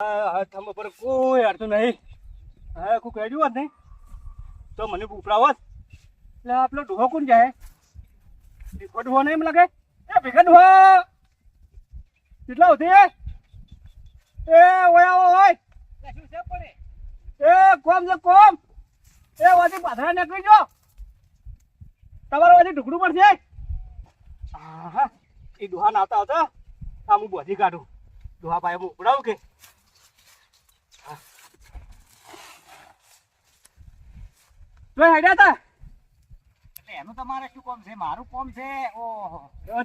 આ પર કોઈ અડતું નહીં. હા કોઈ કહેજો હોત નહીં. તો મને ઉપરાવો એટલે આપલો ડોહો કોણ જાય? ભીખો ડોહો નહીં એમ લાગે? એ ભીખા ડોહો કેટલા હોતી એ ઓય આવો ઓય. એ? કોમ છે કોમ. એ વાથી પાથરા નીકળી જો તમારો વાથી ઢુકડું પડશે આહા, એ ડોહા નાતા આવતા. આમ હું બોધી કાઢું. ડોહા ભાઈ હું ઉપડાવું કે? જોઈ હેડ્યા તા? એટલે એનું તમારે શું કોમ છે? મારું કોમ છે ઓહો.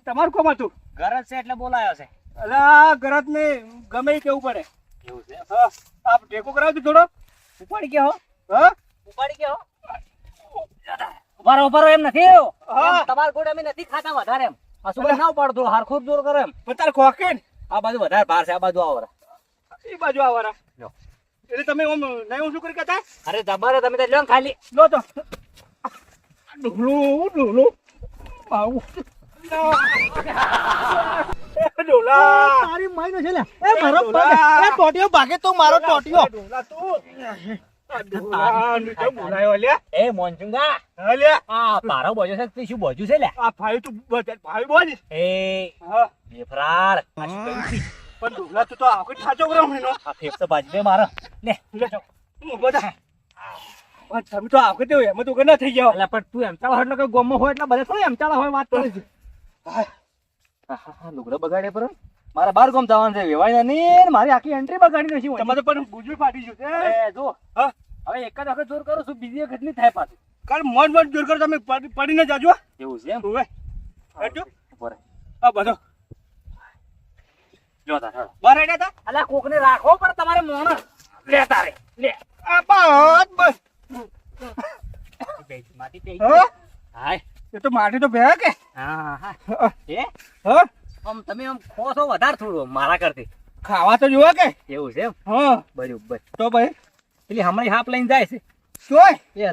તમારું કોમ હતું? ગરજ છે એટલે બોલાયો છે. એટલે ગરજ ને ગમે કેવું પડે. એવું છે? આપ ટેકો કરાવજો થોડો. ઉપાડી ગયો હ. ઉપાડી ગયો ઉભારો ઉભારો એમ નથી. હા. તમારા ગોળ અમે નથી ખાતા વધારે એમ. આ શું ના ઉપાડો થોડો હારખું દૂર કરે એમ. પણ તારે ખોકે આ બાજુ વધારે ભાર છે આ બાજુ આવો એ બાજુ લો. એટલે તમે ઓમ નહીં હું શું કરી કહેતા અરે તમારે તમે તો લ્યો ખાલી. લો તો. ડોલું ડોલું. આવું તારી માઈ છે લે એ મારો પગ, એ ટોટિયો ભાગે તો મારો ટોટિયો ડોલા તું. આ ડોલા નીચે એ મોનચુંગા. આ પારો બોજો છે તે શું બોજ્યું છે લે આ ભાઈ તું ભાઈ બોલ એ આ શું? પણ ડોલા તું તો આખો ઠાચો કરો મને આ ફેફસા બાજુ દે મારો. લે લે બધા પણ તમે તો આખો તો એમ તો ના થઈ જાવ એટલે પણ તું એમ ચાલા હોય એટલે ગોમો હોય એટલે બધા થોડી એમ ચાલા હોય વાત કરે છે. લુગડો બગાડે પર. મારે બાર ગોમ જવાનું છે વેવાય નહીં મારી આખી એન્ટ્રી બગાડી નથી. તમારે પણ ગુજુ ફાટી છે એ જો. હા. હવે એક જ વખત જોર કરો છું બીજી વખત નહીં થાય પાછું. કાલ મોજ મોજ જોર કરો તમે પડી- પડીને જાજો એવું છે એમ? હવે ઊભો આ બધો. જો તાર. હેડો. તા. અલા કોકને રાખો પણ તમારે મોણ લે તારે. લે. આ બસ. બસ માટી પે હાય. એ તો માટી તો ભેગા કે? હા હા. હા, એ? હા આમ તમે આમ ખો છો વધારે થોડું મારા કરતી. ખાવા તો જોવા કે? એવું છે એમ? હા. બરોબર. તો ભાઈ? પેલી હમણાં હાફ લઈને જાય છે. તોય? એ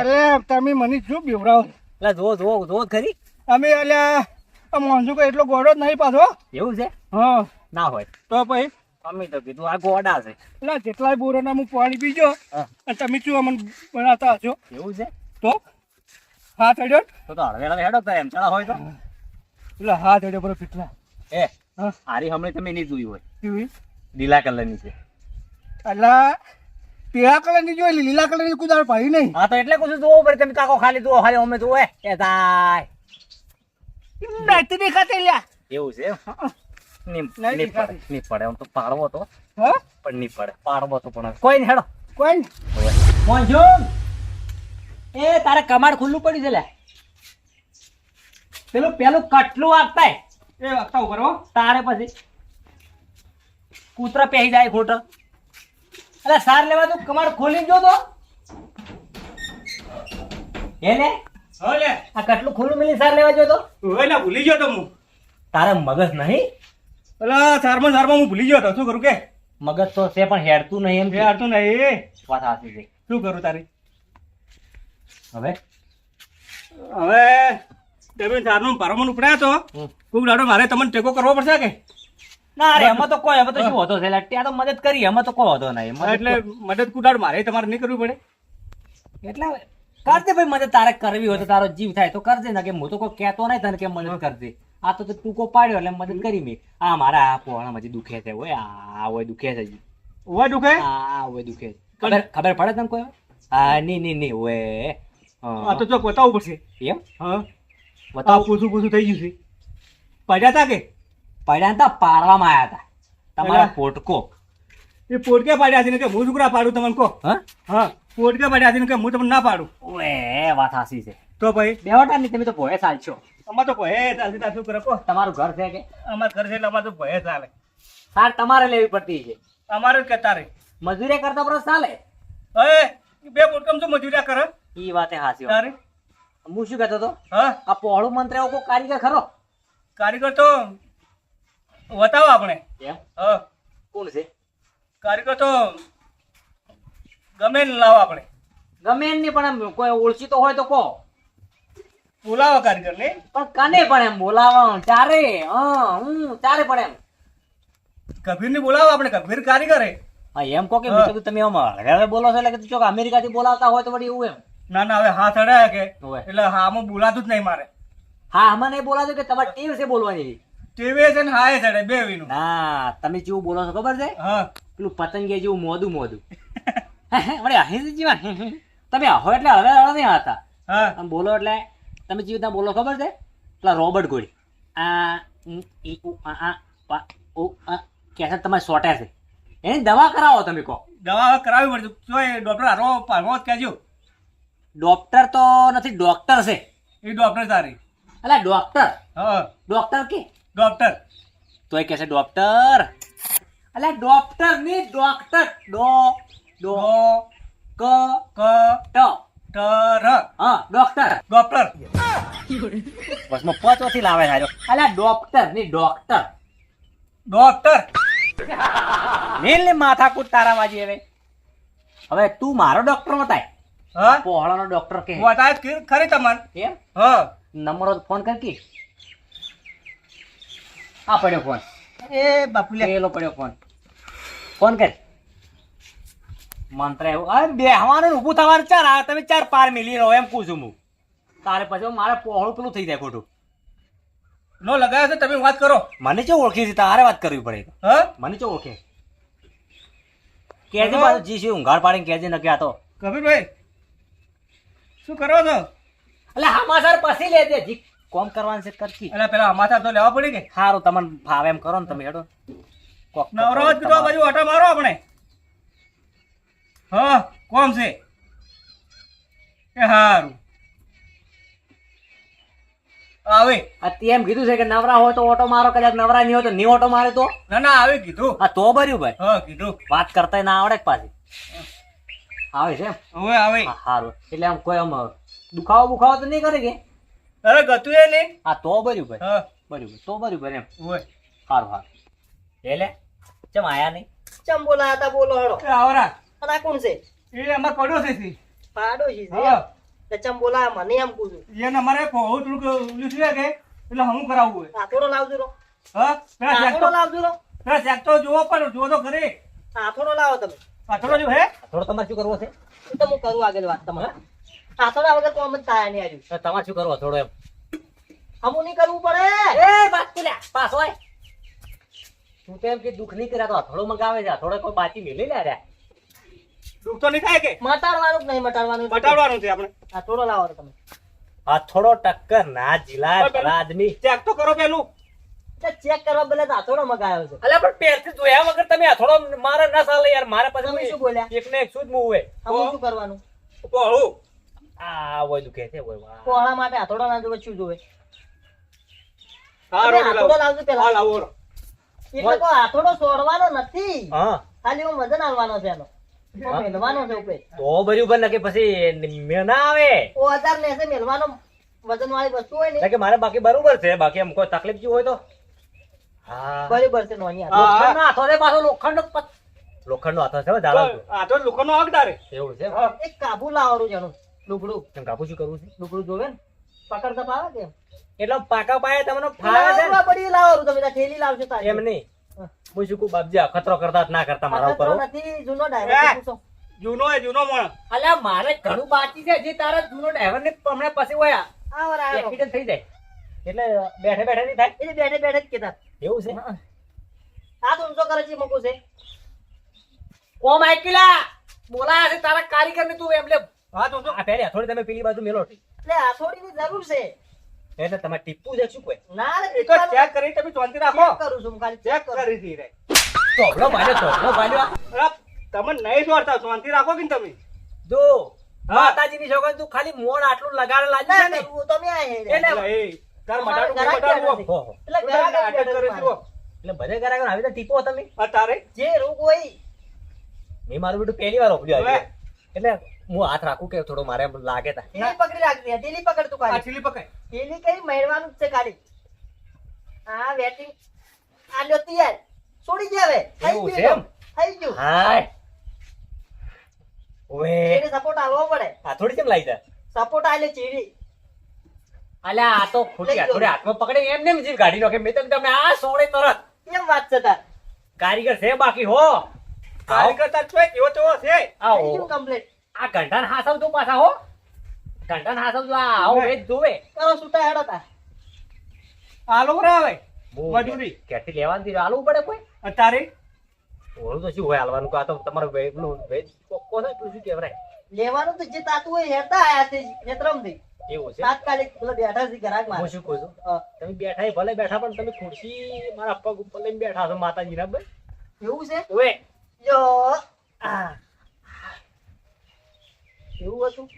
અરે તમે મને શું બીવડાવો? એટલે જો જો જો ખરી. અમે એટલે કોઈ એટલો ગોળો જ નહીં પાછો. એવું છે? હા. ના હોય. તો ભાઈ અમે તો કીધું આ ગોડા છે. એટલે જેટલાય બોરોના હું પાણી પીજો અને તમે શું અમને બનાવતા હશો? એવું છે? તો? હાથ અડ્યો? તો તો હળવે હળવે હેડો તો એમ ચાલા હોય તો. એટલે હાથ અડ્યો બરો કેટલા એ હારી હમણે તમે નહીં જોઈ હોય. કેવી? લીલા કલરની છે. એટલે પીળા કલરની જોઈ લીલા કલરની કુદાળ પાડી નહીં. હા તો એટલે કુછ જોવો પડે તમે કાકો ખાલી જોવો ખાલી અમે જોવે એ થાય નથી દેખાતી લ્યા. એવું છે એમ? નહીં પડે નહીં પડે આમ તો પાડવો તો પણ નહીં પડે પાડવો તો પણ કોઈ હેડો કોઈ એ તારે કમાડ ખુલ્લું પડ્યું છે લે પેલું પેલું કટલું વાગતા એ વાગતા ઉપર તારે પછી કૂતરા પહેરી જાય ખોટો અરે સાર લેવા તું કમાડ ખોલી જો તો હે લે હા લે આ કટલું ખુલ્લું મિલી સાર લેવા જો તો ભૂલી ગયો તો હું તારે મગજ નહીં એટલે સારમાં સારમાં હું ભૂલી ગયો શું કરું કે? મગજ તો છે પણ હેરતું નહીં એમ હેરતું નહીં. વાત સાચી છે. શું કરું તારી? હવે? હવે તમે સારનું ઉપડ્યા તો હમ. દાડો મારે તમને ટેકો કરવો પડશે કે? ના રે એમાં તો કોઈ હવે તો શું હતો છે? ત્યાં તો મદદ કરી એમાં તો કોઈ હતો નહીં. એટલે મદદ કુદાડ મારે તમારે નહીં કરવી પડે. એટલે કરજે ભાઈ મદદ તારે કરવી હોય તો તારો જીવ થાય. તો કરજે ને કે હું તો કોઈ કહેતો નહીં તને કે મદદ કરજે. આ તો ટૂંકો પાડ્યો એટલે મદદ કરી મેં. આ મારા આ પોણા હજી દુખે છે ઓય આ હોય દુખે છે. હજી દુખે? આ હોય દુખે ખબર ખબર પડે તને કોઈ? હા ની ની ની ઓય. આ તો ચોક બતાવવું પડશે. એમ? હા. આ બતાવ પૂછું પૂછું થઈ ગયું છે. પડ્યા તા કે? પડ્યા હતા તા પાડવામાં આવ્યા હતા તમારા. પોટકો. એ પોટકે પાડ્યા છે ને કે હું છોકરા પાડું તમને કહો. હા? હા. પોટકે પાડ્યા છે ને કે હું તમને ના પાડું. ઓય વાત હાસી છે. તો ભાઈ? બેવટા ની તમે તો ભોય ચાલશો અમાર તો ભય ચાલતી તા શું કરે કો તમારું ઘર છે કે? અમાર ઘર છે એટલે અમારે તો ભય ચાલે સાર તમારે લેવી પડતી છે. અમારે જ કહેતા રે મજૂરી કરતા પર ચાલે? હવે બે પોટકમ શું મજૂરી કરે? ઈ વાતે હાસી. તારે? હું શું કહેતો હતો? હા. આ પહોળું મંત્ર એવો કોઈ કારીગર ખરો? કારીગર તો બતાવો આપણે. એમ? હા. કોણ છે? કારીગર તો ગમે લાવો આપણે. ગમે નહીં પણ કોઈ ઓળખી તો હોય તો કહો. બોલાવો કારીગર ને પણ કને પણ એમ બોલાવો ચારે હું ચારે પણ એમ. ગભીર બોલાવો આપણે કબીર કારીગર હે હા એમ કહો કે મેં તમે એમ હળવે બોલો છો એટલે કે અમેરિકા થી બોલાવતા હોય તો વળી એવું એમ. ના ના હવે હાથ અડાયા કે. એટલે હા આમાં બોલાતું જ નહીં મારે. હા આમાં નહીં બોલાતું કે તમારે ટેવ છે બોલવાની. ટીવી છે ને હા એ ચડે બે વીનું હા તમે જેવું બોલો છો ખબર છે? હા. પેલું પતંગે જેવું મોદું મોદું વળી અહીં જીવા તમે આહો એટલે હળવે હળવે નહીં હતા હા. બોલો એટલે તમે જેવી રીતના બોલો ખબર છે? પેલા રોબર્ટ ગોળી આ આ, ઓ પા, કે છે? તમારે સોટે છે. એની દવા કરાવો તમે કહો. દવા કરાવી પડશે. તો એ ડોક્ટર આરો પાડવો જ કહેજો. ડોક્ટર તો નથી ડોક્ટર છે. એ ડોક્ટર તારી. અલા ડોક્ટર? હા. ડોક્ટર કે? ડોક્ટર. તો એ કહેશે ડોક્ટર. અલા ડોક્ટરની ડોક્ટર. ડો ડો ક ક ટ. ટર હા ડોક્ટર. ડોક્ટર. બસમાં વર્ષથી લાવે છે આજો. ડોક્ટરની ડોક્ટર. ડોક્ટર. નીલ ને માથાકૂટ તારા વાજી હવે. હવે તું મારો ડોક્ટર બતાય હા? પોહળાનો ડોક્ટર કે. બતાય ખરી તમારે. એમ હા. નંબર ફોન કર કે આ પડ્યો ફોન. એ બાપુલે. પેલો પડ્યો ફોન. ફોન કર. મંત્ર એવું. અરે બેહવાનું ઉભું ઊભું થવાનું ચાર આવે તમે ચાર પાર મિલી રહો એમ કહું છું હું. તારે પછી મારે પોહળું પેલું થઈ જાય ખોટું. નો લગાવ્યો છે તમે વાત કરો. મને ચો ઓળખી છે તારે વાત કરવી પડે. હા? મને ચો ઓળખે? કેજે પાછું જી છે ઊંઘાડ પાડીને કેજે નકે આ તો. કબીરભાઈ શું કરો છો? એટલે હમાસર પછી લેજે. જી કોમ કરવાનું છે કરકી એટલે પેલા હમાસર તો લેવા પડી કે? સારું તમને ફાવે એમ કરો ને તમે હેડો. કોક નવરો જ કીધો બાજુ આટા મારો આપણે. હા કોમ છે? એ હારું. આવે તે એમ કીધું છે કે નવરા હોય તો ઓટો મારો કદાચ નવરા નહીં હોય તો નહીં ઓટો મારે તો? ના ના આવે કીધું. આ તો ભર્યું ભાઈ. હા કીધું. વાત કરતા ના આવડે પાછી? આવે છે હવે આવે. સારું એટલે આમ કોઈ આમ દુખાવો બુખાવો તો નહીં કરે કે? અરે ગતું એ નહીં. તો ભર્યું ભાઈ. હા. ભર્યું ભાઈ. તો ભર્યું ભાઈ એમ. હોય સારું સારું એટલે ચમ આયા નહીં? ચમ બોલાયા હતા બોલો આવરા. અને આ કોણ છે? એ અમાર પડોશી છે. પાડોશી છે? ચમ બોલા મને એમ પૂછું એને અમારે બહુ થોડુંક ઓલું છે કે એટલે હું કરાવવું હોય. આથોડો લાવજો રો હા? આથોડો તો લાવજો રો પેલા ચેક તો જોવો પણ જુઓ તો ખરી. આથોડો લાવો તમે. પાછળ જો હે. થોડો તમારે શું કરવો છે? તો હું કરું આગળ વાત તમારે. આથોડા વગર તો અમે થાય નહીં આજુ તમારે શું કરવો થોડો એમ? હમું નહીં કરવું પડે. એ વાત પેલા પાસ હોય. તું તો એમ કે દુઃખ નહીં કર્યા તો થોડો મગાવે છે. થોડો કોઈ બાકી મેલી લે રે. દુઃખ તો નહીં થાય કે? મટાડવાનું જ નહીં મટાડવાનું મટાડવાનું છે આપણે. આથોડો લાવો તમે. આ થોડો ટક્કર ના જીલા ભલા આદમી. ચેક તો કરો પેલું. ચેક કરવા બદલે તો આથોડો મગાવ્યો છે. અલ્યા પણ પહેરથી જોયા વગર તમે હાથોડો થોડો મારે ના ચાલે યાર. મારે તમે શું બોલ્યા? એક ને એક શું જ મું હોય. હમું શું કરવાનું? પોળું આ હોય દુખે છે હોય વાહ. કોળા માટે આથોડો ના જોવે શું જોવે? હા તમે લાવજો પેલા. હા લાવો. એટલે કો હાથોડો છોડવાનો નથી. હા. ખાલી હું વજન આલવાનો છે એનો. મેલવાનો છે ઉપર તો બર્યું બને નકે પછી મેં ના આવે. ઓ હજાર ને મેલવાનો વજન વાળી વસ્તુ હોય ને. કે મારે બાકી બરોબર છે. બાકી એમ કોઈ તકલીફ જેવું હોય તો? હા. બરોબર છે નોની આ. હા. લોખંડનો હાથો પાછો લોખંડનો પત- લોખંડનો હાથો છે હો, આ તો. લોકોનો હક તારે એવું છે. એક કાબુ લાવવાનું છે એનું લુગડું કેમ કાપુ શું કરવું છે? લુગડું જોવે ને? પકડતા પાવે કે એટલે પાકા પાયા તમને ફાવે છે પડી લાવવાનું તમે થેલી લાવજો તારી. એમ નહીં. હું શું કહું બાપજી અખતરો કરતા જ ના કરતા મારા ઉપર નથી જૂનો. પૂછો. જૂનો એ જૂનો માણસ અલ્યા મારે ઘણું બાકી છે જે તારા જૂનો ડ્રાઈવર ને હમણાં પછી હોય. એક્સિડન્ટ થઈ જાય. એટલે બેઠે બેઠે નહીં થાય? એટલે બેઠે બેઠે જ કેતા એવું છે? આ તો ઊંચો કરે છે મૂકું છે. ઓ માઇકલા બોલા છે તારા કારીગર ને તું એમ લે. હા તો જો. આ પહેલી થોડી તમે પેલી બાજુ મેલો. એટલે હાથોડીની જરૂર છે. એટલે તમારે ટીપુ છે શું કોઈ? ના એ તો ચેક કરી તમે શાંતિ રાખો. ચેક કરું છું ખાલી ચેક કરી. દી રે. ભાલ્યો ચોપડો ભાલ્યો અરે, તમે નહીં દોડતા શાંતિ રાખો કે તમે? જો માતાજી ની છોકરી તું ખાલી મોણ આટલું લગાડ લાજ ના છે ને. કરવું તમે આ હે એટલે- તાર મટાડું મટાડું હો. એટલે નાટક બેઠા કરે છે એટલે બધે કરાય આવી તો ટીપો તમે. તારે જે રોગ હોય. મેં મારું બેટું પહેલી વાર ઓપડ્યું હવે? એટલે હું હાથ રાખું કે થોડો મારે લાગે તા. ટેલી પકડી રાખજે ટેલી પકડ તું આ ખાલી પકડ. ટેલી કઈ મહેરવાનું છે ખાલી. હા વેટિંગ. આ લ્યો તૈયાર. છોડી દે હવે. થઈ ગયું એમ? થઈ ગયું. હાય. ઓએ એને સપોર્ટ આલવો પડે. આ થોડી કેમ લાઈ તા સપોર્ટ આલે ચીડી અલ્યા આ તો ખોટી લઈ થોડી હાથમાં પકડે એમ નેમ જીવ ગાડી નાખે. મેં તો તમે આ સોળે તરત. કેમ વાત છે તાર? કારીગર છે બાકી હો. કારીગર તાર ચોય એવો તો છે. આવો. કમ્પ્લીટ. આ ઘંટાને હાસલ તું પાછા હો. ઘંટાને હાસવ તો આ આવો એ જોવે. કરો સુતા હેડો તા આલો હું મજૂરી. કેટી લેવાની આલવું પડે કોઈ? અત્યારે? ઓળું તો શું હોય હાલવાનું કા તો તમારો વે- નો વેજ કોકો છે શું કેવરાય લેવાનું તો જે તાતું હોય હેરતા આયા છે ખેતરમથી. એવું છે? તાત્કાલિક પેલા બેઠા છે ઘરાકમાં. હું શું કહું છું? તમે બેઠા ભલે બેઠા પણ તમે ખુરશી મારા પગ ઉપર લઈને બેઠા છો માતાજીના બે એવું છે? ઓએ જો. આ. એવું હતું?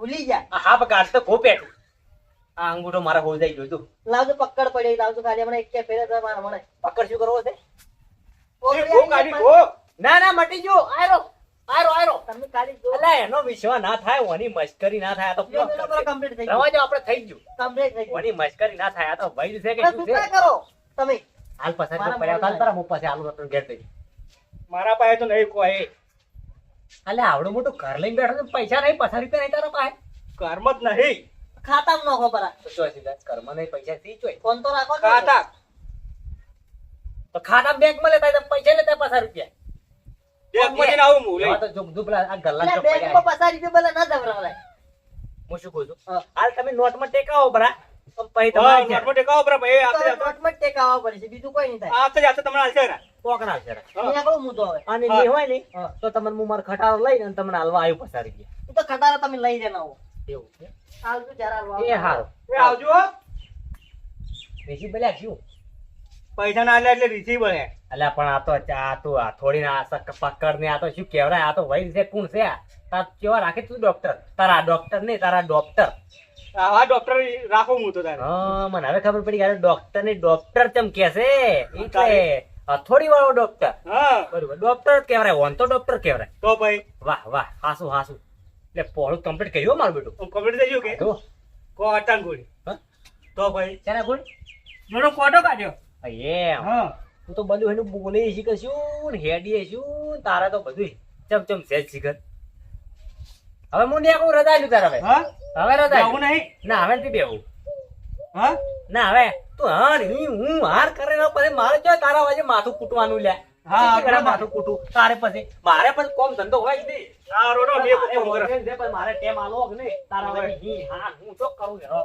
ભૂલી જા હા હાફ તો ખો આ અંગૂઠો મારા ગયો તું લાવજો પકડ પડી લાવજો ખાલી હમણાં એક ફેરે તો મારા મને પકડ શું કરવો છે? ઓ ગાડી ઓ ના ના મટી જો આયરો આયરો આયરો. તમે ખાલી જો. અલા એનો વિશ્વાસ ના થાય ઓની મસ્કરી ના થાય તો પેલો થઈ ગયું. રવા જાઓ આપણે થઈ ગયું. કમ્પ્લીટ થઈ ગયું. ઓની મસ્કરી ના થાય તો ભાઈ છે કે શું છે? કરો. તમે. હાલ પસાર મારા પડ્યા કાલ તારા મું પાસે આલુ રતન ઘેર થઈ મારા પાસે તો નહીં કોઈ. અલે આવડું મોટું ઘર લઈને બેઠો પૈસા નહીં પચાસ રૂપિયા નહીં તારા પાસે. કર્મ જ નહીં. ખાતામાં નાખો પરા. તો ચોય સીધા કર્મ નહીં પૈસા થી જોઈ ફોન તો રાખો ખાતા. તો ખાતા બેંકમાં લેતા પૈસા લેતા પચાસ રૂપિયા. એક પછી આવું હું લઈ. તો જો બધું આ ગલ્લા રૂપિયા પેલા ના દવરાવરાય. હું શું કહું છું? હાલ તમે નોટમાં ટેકાવો બરા તો તમારી છે નોટમાં ટેકાવો બરાબર. એ તો આપતે- નોટમાં ટેકાવો પડે છે બીજું કોઈ નહીં થાય. આતે જાતે તમને હાલશે ને. કોકરા છે રા. હા. અહીંયા કયો મુદ્દો હવે. અને હા. હોય ને તો તમને હું મારો ખટારો લઈને અને તમને હાલવા આવ્યું પસારી ગયા. તો ખટારા તમે લઈ દેના હો એવું છે? આવજો જ્યારે હાલવા એ હાલ એ આવજો હો. શું? પૈસા ના એટલે રીસી બને. અલ્યા પણ આ તો આ તો આ થોડી ના પકડ ને આ તો શું કહેવાય? આ તો છે કોણ છે તાર કેવા રાખે તું ડોક્ટર તારા ડોક્ટર નહીં તારા ડોક્ટર આવા ડોક્ટર રાખો હું તો તારે. હા મને હવે ખબર પડી કે ડોક્ટર ને ડોક્ટર ચમ કે છે? એટલે થોડી વાળો ડોક્ટર હા. બરોબર ડોક્ટર જ કહેવાય ઓન તો ડોક્ટર કહેવાય. તો ભાઈ. વાહ વાહ હાસુ હાસુ. એટલે પોળું કમ્પ્લીટ કર્યું મારું બેટું? કમ્પ્લીટ થઈ ગયું કે? જો કો અટાણ ગોળી. તો ભાઈ. શેના ગુણ જોડો કોટો કાઢ્યો. એમ. હા. તું તો બધું એનું બોલે શીખે શું હેડીએ શું તારા તો બધું ચમ ચમ સેજ શીખર હવે હું ને રજા આલ્યું તારા હવે. હવે રજા આવું નહીં? ના હવે નથી બેવું હા? ના હવે તું હાર હું હું હાર કરે ના પછી મારે જો તારા વાજે માથું કૂટવાનું લે હા, માથું કૂટું તારે પછી મારે પણ કોમ ધંધો હોય જ નહીં. આ રોડો બે કોમ કરે. હોય છે, પણ મારે ટેમ આલો કે નહીં? તારા વાજે હી હા હું ચોક કરું હો.